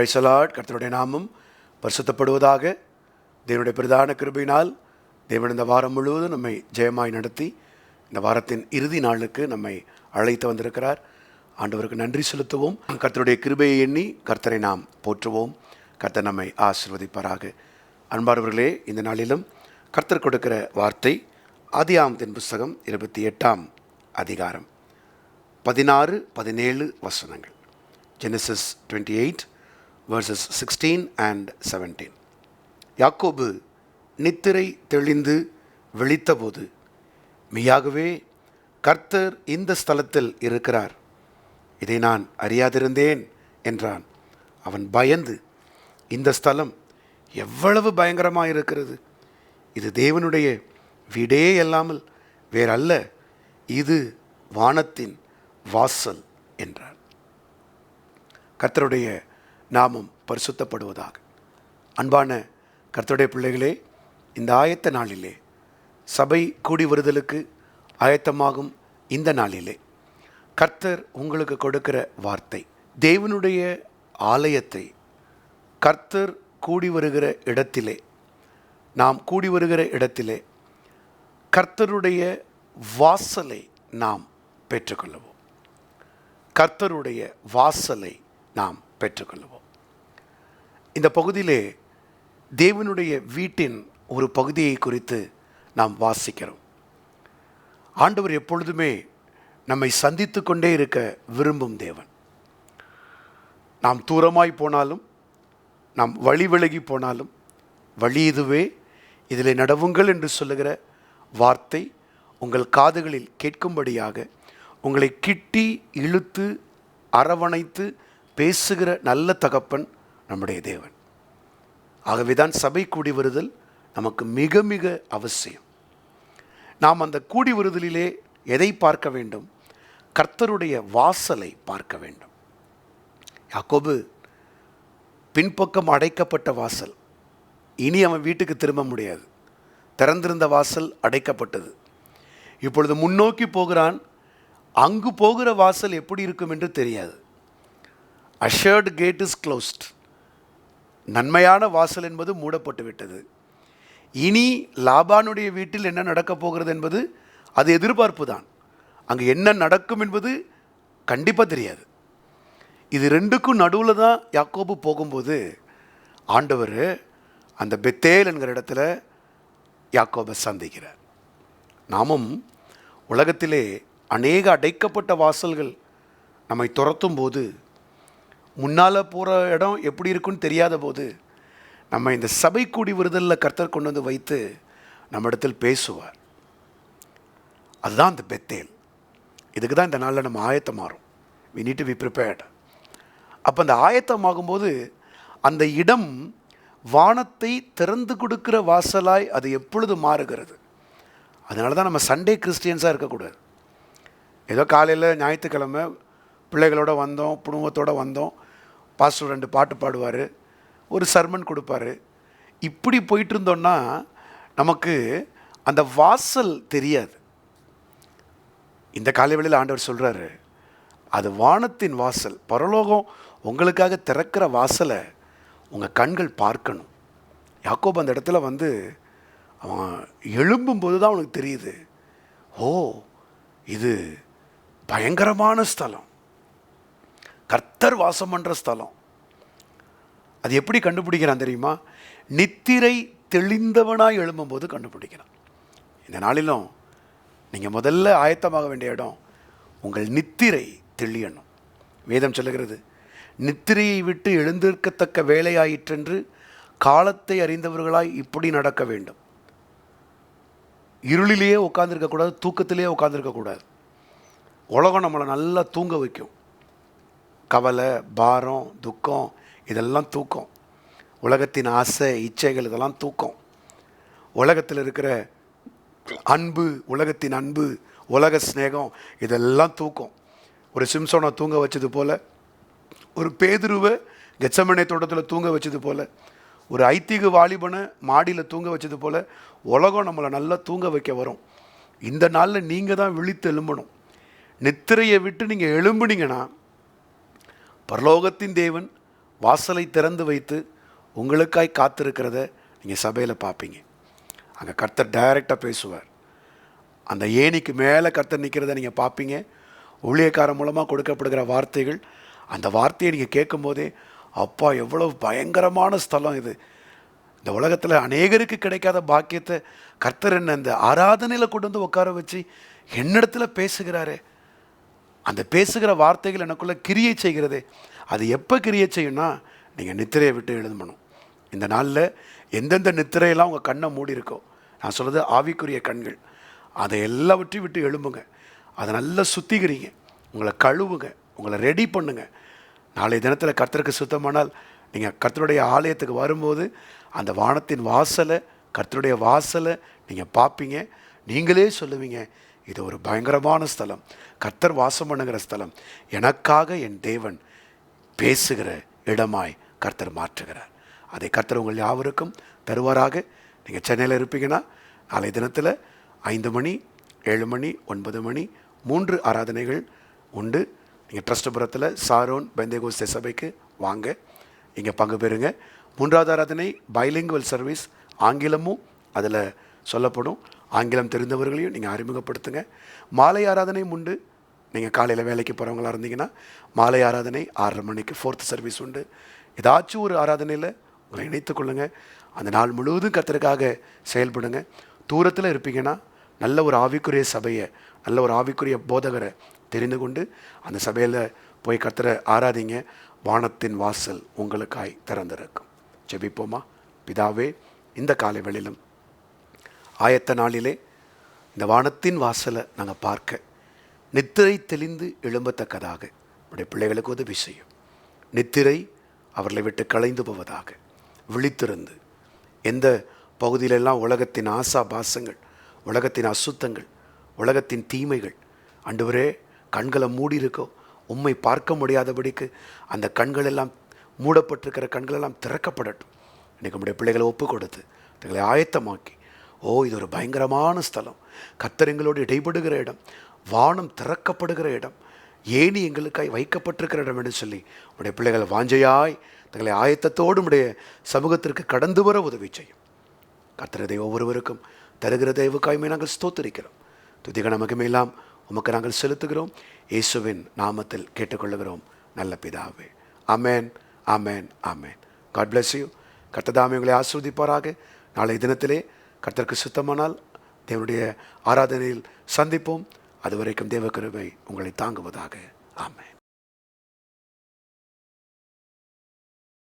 பிரைசலாட் கர்த்தருடைய நாமம் பரிசுத்தப்படுவதாக. தேவனுடைய பிரதான கிருபையினால் தேவன் இந்த வாரம் முழுவதும் நம்மை ஜெயமாய் நடத்தி இந்த வாரத்தின் இறுதி நாளுக்கு நம்மை அழைத்து வந்திருக்கிறார். ஆண்டவருக்கு நன்றி செலுத்துவோம். கர்த்தருடைய கிருபையை எண்ணி கர்த்தரை நாம் போற்றுவோம். கர்த்தர் நம்மை ஆசிர்வதிப்பாராக. அன்பானவர்களே இந்த நாளிலும் கர்த்தர் கொடுக்கிற வார்த்தை ஆதியாமத்தின் புஸ்தகம் இருபத்தி எட்டாம் அதிகாரம். பதினாறு பதினேழு வசனங்கள். Genesis twenty eight verses sixteen and seventeen யாக்கோபு நித்திரை தெளிந்து விழித்தபோது மெய்யாகவே கர்த்தர் இந்த ஸ்தலத்தில் இருக்கிறார். இதை நான் அறியாதிருந்தேன் என்றான். அவன் பயந்து இந்த ஸ்தலம் எவ்வளவு பயங்கரமாக இருக்கிறது இது தேவனுடைய வீடே அல்லாமல் வேறல்ல. இது வானத்தின் வாசல் என்றார் கர்த்தருடைய நாமும் பரிசுத்தப்படுவதாக. அன்பான கர்த்தருடைய பிள்ளைகளே இந்த ஆயத்த நாளிலே சபை கூடி வருதலுக்கு ஆயத்தமாகும் இந்த நாளிலே கர்த்தர் உங்களுக்கு கொடுக்கிற வார்த்தை தேவனுடைய ஆலயத்தை கர்த்தர் கூடி வருகிற இடத்திலே நாம் கூடி வருகிற இடத்திலே கர்த்தருடைய வாசலை நாம் பெற்றுக்கொள்ளவும். கர்த்தருடைய வாசலை நாம் பெற்றுக்கொள்வோம் இந்த பகுதியிலே தேவனுடைய வீட்டின் ஒரு பகுதியை குறித்து நாம் வாசிக்கிறோம். ஆண்டவர் எப்பொழுதுமே நம்மை சந்தித்து கொண்டே இருக்க விரும்பும் தேவன். நாம் தூரமாய் போனாலும் நாம் வழி விலகி போனாலும் வழி இதுவே இதில் நடவுங்கள் என்று சொல்லுகிற வார்த்தை உங்கள் காதுகளில் கேட்கும்படியாக உங்களை கிட்டி இழுத்து அரவணைத்து பேசுகிற நல்ல தகப்பன் நம்முடைய தேவன். ஆகவே தான் சபை கூடி வருதல் நமக்கு மிக மிக அவசியம். நாம் அந்த கூடி வருதலிலே எதை பார்க்க வேண்டும்? கர்த்தருடைய வாசலை பார்க்க வேண்டும். யாக்கோபு பின்பக்கம் அடைக்கப்பட்ட வாசல். இனி அவன் வீட்டுக்கு திரும்ப முடியாது. திறந்திருந்த வாசல் அடைக்கப்பட்டது. இப்பொழுது முன்னோக்கி போகிறான். அங்கு போகிற வாசல் எப்படி இருக்கும் என்று தெரியாது. அஷர்டு கேட் இஸ் க்ளோஸ்ட் நன்மையான வாசல் என்பது மூடப்பட்டு விட்டது. இனி லாபானுடைய வீட்டில் என்ன நடக்கப் போகிறது என்பது அது எதிர்பார்ப்பு தான். அங்கே என்ன நடக்கும் என்பது கண்டிப்பாக தெரியாது. இது ரெண்டுக்கும் நடுவில் தான் யாக்கோபு போகும்போது ஆண்டவர் அந்த பெத்தேல் என்கிற இடத்துல யாக்கோபை சந்திக்கிறார். நாமும் உலகத்திலே அநேக அடைக்கப்பட்ட வாசல்கள் நம்மை துரத்தும் போது முன்னால் போகிற இடம் எப்படி இருக்குன்னு தெரியாத போது நம்ம இந்த சபை கூடி விருதலில் கர்த்தர் கொண்டு வந்து வைத்து நம்மிடத்தில் பேசுவார். அதுதான் இந்த பெத்தேல். இதுக்கு தான் இந்த நாளில் நம்ம ஆயத்தம் மாறும். We need to be prepared அப்போ அந்த ஆயத்தமாகும்போது அந்த இடம் வானத்தை திறந்து கொடுக்கிற வாசலாய் அது எப்பொழுது மாறுகிறது? அதனால தான் நம்ம சண்டே கிறிஸ்டியன்ஸாக இருக்கக்கூடாது. ஏதோ காலையில் ஞாயிற்றுக்கிழமை பிள்ளைகளோடு வந்தோம் குடும்பத்தோடு வந்தோம். பாஸ்டர் ரெண்டு பாட்டு பாடுவார் ஒரு சர்மன் கொடுப்பாரு. இப்படி போயிட்டு இருந்தோன்னா நமக்கு அந்த வாசல் தெரியாது. இந்த காலைவெளியில் ஆண்டவர் சொல்கிறாரு அது வானத்தின் வாசல். பரலோகம் உங்களுக்காக திறக்கிற வாசலை உங்கள் கண்கள் பார்க்கணும். யாக்கோப் அந்த இடத்துல வந்து அவன் எழும்பும்போது தான் அவனுக்கு தெரியுது. ஓ இது பயங்கரமான ஸ்தலம். கர்த்தர் வாசம் பண்ணுற ஸ்தலம். அது எப்படி கண்டுபிடிக்கிறான் தெரியுமா? நித்திரை தெளிந்தவனாய் எழும்பும்போது கண்டுபிடிக்கிறான். இந்த நாளிலும் நீங்கள் முதல்ல ஆயத்தமாக வேண்டிய இடம் உங்கள் நித்திரை தெளியணும். வேதம் சொல்லுகிறது நித்திரையை விட்டு எழுந்திருக்கத்தக்க வேலையாயிற்றென்று காலத்தை அறிந்தவர்களாய் இப்படி நடக்க வேண்டும். இருளிலேயே உட்காந்துருக்கக்கூடாது தூக்கத்திலேயே உட்காந்துருக்கக்கூடாது உலகம் நம்மளை நல்லா தூங்க வைக்கும். கவலை பாரம் துக்கம் இதெல்லாம் தூக்கம். உலகத்தின் ஆசை இச்சைகள் இதெல்லாம் தூக்கம். உலகத்தில் இருக்கிற அன்பு உலகத்தின் அன்பு உலக சிநேகம் இதெல்லாம் தூக்கம். ஒரு சிம்சோனை தூங்க வச்சது போல் ஒரு பேதுருவை கெச்சமனை தோட்டத்தில் தூங்க வச்சது போல் ஒரு ஐத்திக வாலிபனை மாடியில் தூங்க வச்சது போல் உலகம் நம்மளை நல்லா தூங்க வைக்க வரும். இந்த நாளில் நீங்கள் தான் விழித்து எழும்பணும். நித்திரையை விட்டு நீங்கள் எழும்புனீங்கன்னா பரலோகத்தின் தேவன் வாசலை திறந்து வைத்து உங்களுக்காய் காத்திருக்கிறத நீங்கள் சபையில் பார்ப்பீங்க அங்கே கர்த்தர் டைரெக்டாக பேசுவார். அந்த ஏணிக்கு மேலே கர்த்தர் நிற்கிறத நீங்கள் பார்ப்பீங்க ஊழியக்காரன் மூலமாக கொடுக்கப்படுகிற வார்த்தைகள் அந்த வார்த்தையை நீங்கள் கேட்கும்போதே அப்பா எவ்வளவு பயங்கரமான ஸ்தலம் இது. இந்த உலகத்தில் அநேகருக்கு கிடைக்காத பாக்கியத்தை கர்த்தர் என்ன இந்த ஆராதனையில் கொண்டு வந்து உட்கார வச்சு என்னிடத்துல பேசுகிறாரே. அந்த பேசுகிற வார்த்தைகள் எனக்குள்ளே கிரியை செய்கிறது. அது எப்போ கிரியை செய்யும்னா நீங்கள் நித்திரையை விட்டு எழுதணும் இந்த நாளில் எந்தெந்த நித்திரையெல்லாம் உங்கள் கண்ணை மூடி இருக்கோ நான் சொல்கிறது ஆவிக்குரிய கண்கள் அதை எல்லாவற்றையும் விட்டு எழும்புங்க. அதை நல்லா சுத்திக்கிறீங்க உங்களை கழுவுங்க. உங்களை ரெடி பண்ணுங்க. நாளைய தினத்தில் கர்த்தருக்கு சுத்தமானால் நீங்கள் கர்த்தருடைய ஆலயத்துக்கு வரும்போது அந்த வானத்தின் வாசலை கர்த்தருடைய வாசலை நீங்கள் பார்ப்பீங்க. நீங்களே சொல்லுவீங்க இது ஒரு பயங்கரமான ஸ்தலம். கர்த்தர் வாசம் பண்ணுகிற ஸ்தலம். எனக்காக என் தேவன் பேசுகிற இடமாய் கர்த்தர் மாற்றுகிறார். அதை கர்த்தர் உங்கள் யாவருக்கும் தருவாராக. நீங்கள் சென்னையில் இருப்பீங்கன்னா நாளை தினத்தில் ஐந்து மணி ஏழு மணி ஒன்பது மணி மூன்று ஆராதனைகள் உண்டு. நீங்கள் ட்ரஸ்டபுரத்தில் சாரோன் பெந்தேகோஸ்தே சபைக்கு வாங்க. இங்கே பங்கு பெறுங்க. மூன்றாவது ஆராதனை பைலிங்குவல் சர்வீஸ் ஆங்கிலமும் அதில் சொல்லப்படும். ஆங்கிலம் தெரிந்தவர்களையும் நீங்கள் அறிமுகப்படுத்துங்க. மாலை ஆராதனையும் உண்டு. நீங்கள் காலையில் வேலைக்கு போகிறவங்களா இருந்தீங்கன்னா மாலை ஆராதனை ஆறரை மணிக்கு ஃபோர்த் சர்வீஸ் உண்டு. ஏதாச்சும் ஒரு ஆராதனையில் உங்களை இணைத்து கொள்ளுங்கள் அந்த நாள் முழுவதும் கத்தருக்காக செயல்படுங்க. தூரத்தில் இருப்பீங்கன்னா நல்ல ஒரு ஆவிக்குரிய சபையை நல்ல ஒரு ஆவிக்குரிய போதகரை தெரிந்து கொண்டு அந்த சபையில் போய் கத்தரை ஆராதிங்க. வானத்தின் வாசல் உங்களுக்காய் திறந்திருக்கும். ஜெபிப்போமா? பிதாவே இந்த காலை வெளியிலும் ஆயத்த நாளிலே இந்த வானத்தின் வாசலை நாங்கள் பார்க்க. நித்திரை தெளிந்து எழும்பத்தக்கதாக. உடைய பிள்ளைகளுக்கு உதவி செய்யும். நித்திரை அவர்களை விட்டு களைந்து போவதாக. விழித்திருந்து. எந்த பகுதியிலெல்லாம் உலகத்தின் ஆசா பாசங்கள் உலகத்தின் அசுத்தங்கள் உலகத்தின் தீமைகள் அண்டுவரே கண்களை மூடி இருக்கோ உண்மை பார்க்க முடியாதபடிக்கு அந்த கண்களெல்லாம் மூடப்பட்டிருக்கிற கண்களெல்லாம் திறக்கப்படட்டும். இன்றைக்கு நம்முடைய பிள்ளைகளை ஒப்பு கொடுத்து தங்களை ஆயத்தமாக்கி ஓ இது ஒரு பயங்கரமான ஸ்தலம். கத்தர் எங்களோடு இடைபடுகிற இடம். வானம் திறக்கப்படுகிற இடம். ஏணி எங்களுக்காய் வைக்கப்பட்டிருக்கிற இடம் என்று சொல்லி உடைய பிள்ளைகள் வாஞ்சையாய் தங்களை ஆயத்தத்தோடு உடைய சமூகத்திற்கு கடந்து வர உதவி செய்யும். கத்திரதை ஒவ்வொருவருக்கும் தருகிற தெய்வுக்காய்மை நாங்கள் ஸ்தோத்தரிக்கிறோம். துதிக மகிமையெல்லாம் உமக்கு நாங்கள் செலுத்துகிறோம். இயேசுவின் நாமத்தில் கேட்டுக்கொள்ளுகிறோம். நல்ல பிதாவே. Amen amen amen god bless you கத்ததாமை உங்களை ஆஸ்வதிப்பாராக நாளை தினத்திலே கர்த்தருக்கு சுத்தமானால் தேவனுடைய ஆராதனையில் சந்திப்போம். அதுவரைக்கும் தேவ உங்களை தாங்குவதாக. ஆமாம்